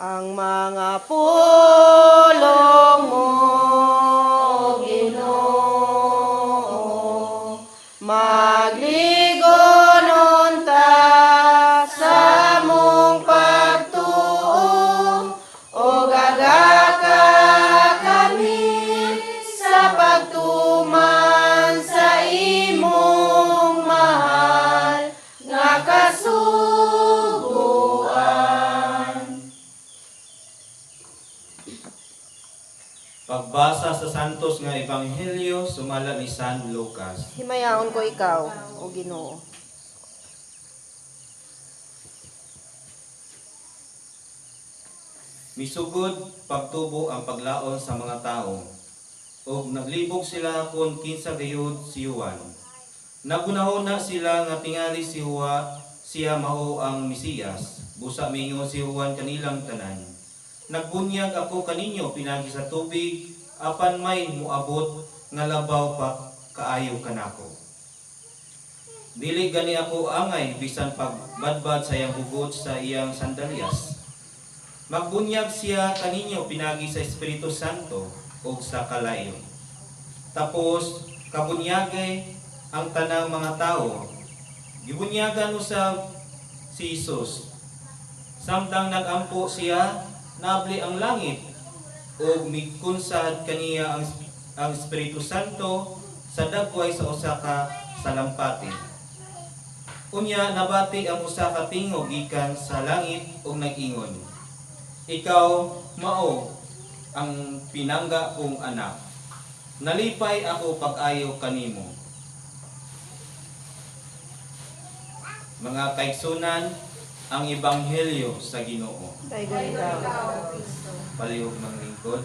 Ang mga pulong mo, Ginoo, magligo Pagbasa sa Santos nga Ebanghelyo sumala ni San Lucas. Himayaon ko ikaw, o Ginoo. Misugod pagtubo ang paglaon sa mga tao. ug naglibog sila kon kinsa gayud si Juan. Nagunahon na sila nga tingali si Juan siya mao ang Mesiyas. Busa mingo si Juan kanilang tanan. Nagbunyag ako kaninyo pinagi sa tubig apan may muabot nga labaw pa kaayo kanako. Dili gani ako angay bisan pagbadbad sa iyang hugot sa iyang sandalyas. Magbunyag siya kaninyo pinagi sa Espiritu Santo o sa kalayo. Tapos kabunyagay ang tanang mga tao. Gibunyagan usab si Jesus. Samtang nagampo siya, nabli ang langit o mikunsad kaniya ang, ang Espiritu Santo sa dagway sa usa ka salampati. Unya nabati ang usa ka tingog gikan sa langit ug nag-ingon. Ikaw mao ang pinangga kong anak. Nalipay ako pag-ayo kanimo. Mga kaigsunan, ang ebanghelyo sa Ginoo. Palihog ng lingkod.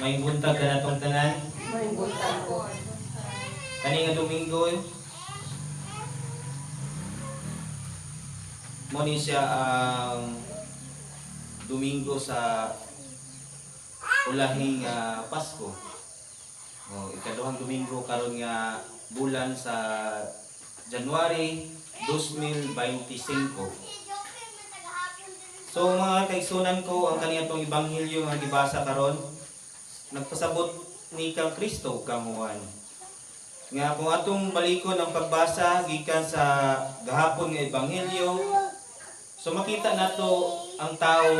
May buntag ka na tong tanan. May buntag ko. Kani nga Domingo eh. Mo ni siya ang Domingo sa ulahing ah, Pasko. O ikaduhang Domingo karon nga bulan sa January 2025. So mga kaigsunan ko ang kaniyang ebanghelyo nga gibasa karon nagpasabot ni kang Kristo kang Juan. Nga kung atong balikon ang pagbasa gikan sa gahapon nga ebanghelyo, so makita nato ang tao